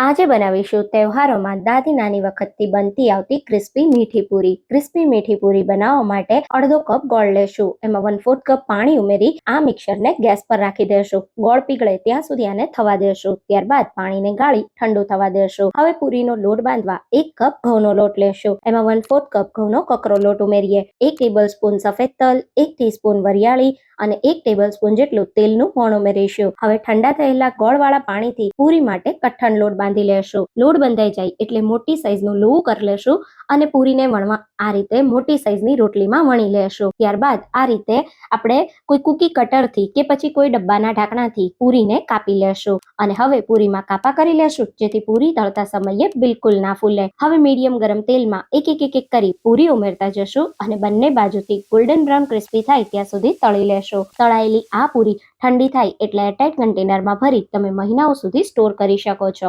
આજે બનાવીશું તહેવારોમાં દાદી નાની વખતથી બનતી આવતી ક્રિસ્પી મીઠી પૂરી. ક્રિસ્પી મીઠી પૂરી બનાવવા માટે અડધો કપ ગોળ લેશું. એમાં વન ફોર્થ કપ પાણી ઉમેરી આ મિક્સરને ગેસ પર રાખી દેશું. ગોળ પીગળે ત્યાં સુધી આને થવા દેશું. ત્યારબાદ પાણીને ગાળી ઠંડુ થવા દેશું. હવે પૂરીનો લોટ બાંધવા એક કપ ઘઉંનો લોટ લેશું. એમાં વન ફોર્થ કપ ઘઉંનો કકરો લોટ ઉમેરીએ. એક ટેબલ સ્પૂન સફેદ તલ, એક ટીસ્પૂન વરિયાળી અને એક ટેબલ સ્પૂન જેટલું તેલનું મોણ ઉમેરીશું. હવે ઠંડા થયેલા ગોળવાળા પાણીથી પૂરી માટે કઠણ લોટ બાંધી લેશું. લોટ બંધાઈ જાય એટલે મોટી સાઈઝનું લોવું કરી લેશું અને પૂરીને વણવા આ રીતે મોટી સાઈઝની રોટલીમાં વણી લેશું. ત્યારબાદ આ રીતે આપણે કોઈ કૂકી કટરથી કે પછી કોઈ ડબ્બાના ઢાંકણાથી પૂરીને કાપી લેશું. અને હવે પૂરીમાં કાપા કરી લેશું જેથી પૂરી તળતા સમયે બિલકુલ ના ફૂલે. હવે મીડિયમ ગરમ તેલમાં એક એક એક એક કરી પૂરી ઉમેરતા જશું અને બંને બાજુથી ગોલ્ડન બ્રાઉન ક્રિસ્પી થાય ત્યાં સુધી તળી લેશો. તળાયેલી આ પૂરી ઠંડી થાય એટલે એરટાઇટ કન્ટેનરમાં ભરી તમે મહિનાઓ સુધી સ્ટોર કરી શકો છો.